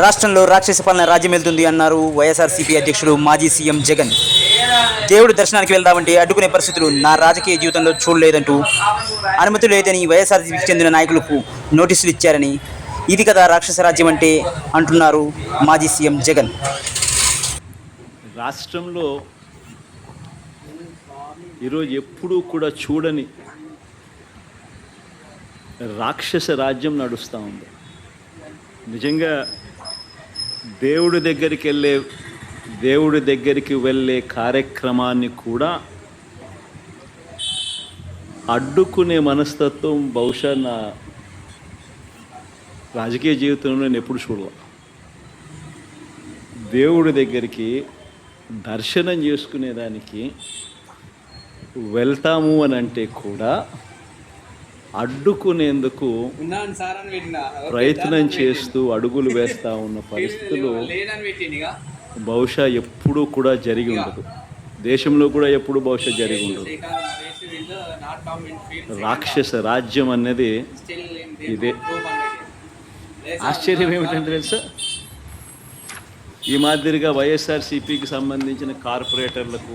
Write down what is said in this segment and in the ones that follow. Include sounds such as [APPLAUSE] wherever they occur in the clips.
రాష్ట్రంలో రాక్షస పాలన రాజ్యమెళ్తుంది అన్నారు వైఎస్ఆర్సీపీ అధ్యక్షుడు మాజీ సీఎం జగన్. దేవుడి దర్శనానికి వెళ్దామంటే అడ్డుకునే పరిస్థితులు నా రాజకీయ జీవితంలో చూడలేదంటూ అనుమతి లేదని వైఎస్ఆర్సీపీకి చెందిన నాయకులకు నోటీసులు ఇచ్చారని ఇది కదా రాక్షస రాజ్యం అంటే అంటున్నారు మాజీ సీఎం జగన్. రాష్ట్రంలో ఈరోజు ఎప్పుడూ కూడా చూడని రాక్షస రాజ్యం నడుస్తూ ఉంది. నిజంగా దేవుడి దగ్గరికి వెళ్ళే దేవుడి దగ్గరికి వెళ్ళే కార్యక్రమాన్ని కూడా అడ్డుకునే మనస్తత్వం బహుశా నా రాజకీయ జీవితంలో నేను ఎప్పుడు చూడలే. దేవుడి దగ్గరికి దర్శనం చేసుకునేదానికి వెళ్తాము అని అంటే కూడా అడ్డుకునేందుకు ప్రయత్నం చేస్తూ అడుగులు వేస్తూ ఉన్న [LAUGHS] పరిస్థితులు బహుశా ఎప్పుడూ కూడా జరిగి ఉండదు. దేశంలో కూడా ఎప్పుడు బహుశా జరిగి ఉండదు. రాక్షస రాజ్యం అనేది ఇదే. ఆశ్చర్యం ఏమిటంటే తెలుసా? ఈ మాదిరిగా వైఎస్ఆర్సీపీకి సంబంధించిన కార్పొరేటర్లకు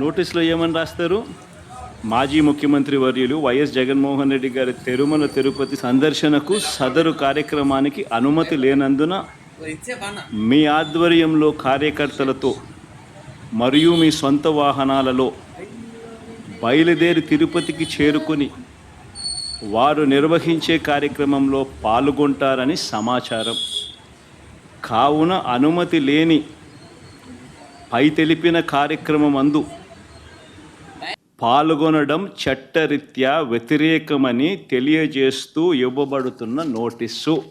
నోటీసులో ఏమని రాస్తారు? మాజీ ముఖ్యమంత్రి వర్యులు వైఎస్ జగన్మోహన్ రెడ్డి గారి తిరుమల తిరుపతి సందర్శనకు సదరు కార్యక్రమానికి అనుమతి లేనందున మీ ఆధ్వర్యంలో కార్యకర్తలతో మరియు మీ సొంత వాహనాలలో బయలుదేరి తిరుపతికి చేరుకుని వారు నిర్వహించే కార్యక్రమంలో పాల్గొంటారని సమాచారం. కావున అనుమతి లేని పై తెలిపిన కార్యక్రమం అందు పాల్గొనడం చట్టరీత్యా వ్యతిరేకమని తెలియజేస్తూ ఇవ్వబడుతున్న నోటీసు.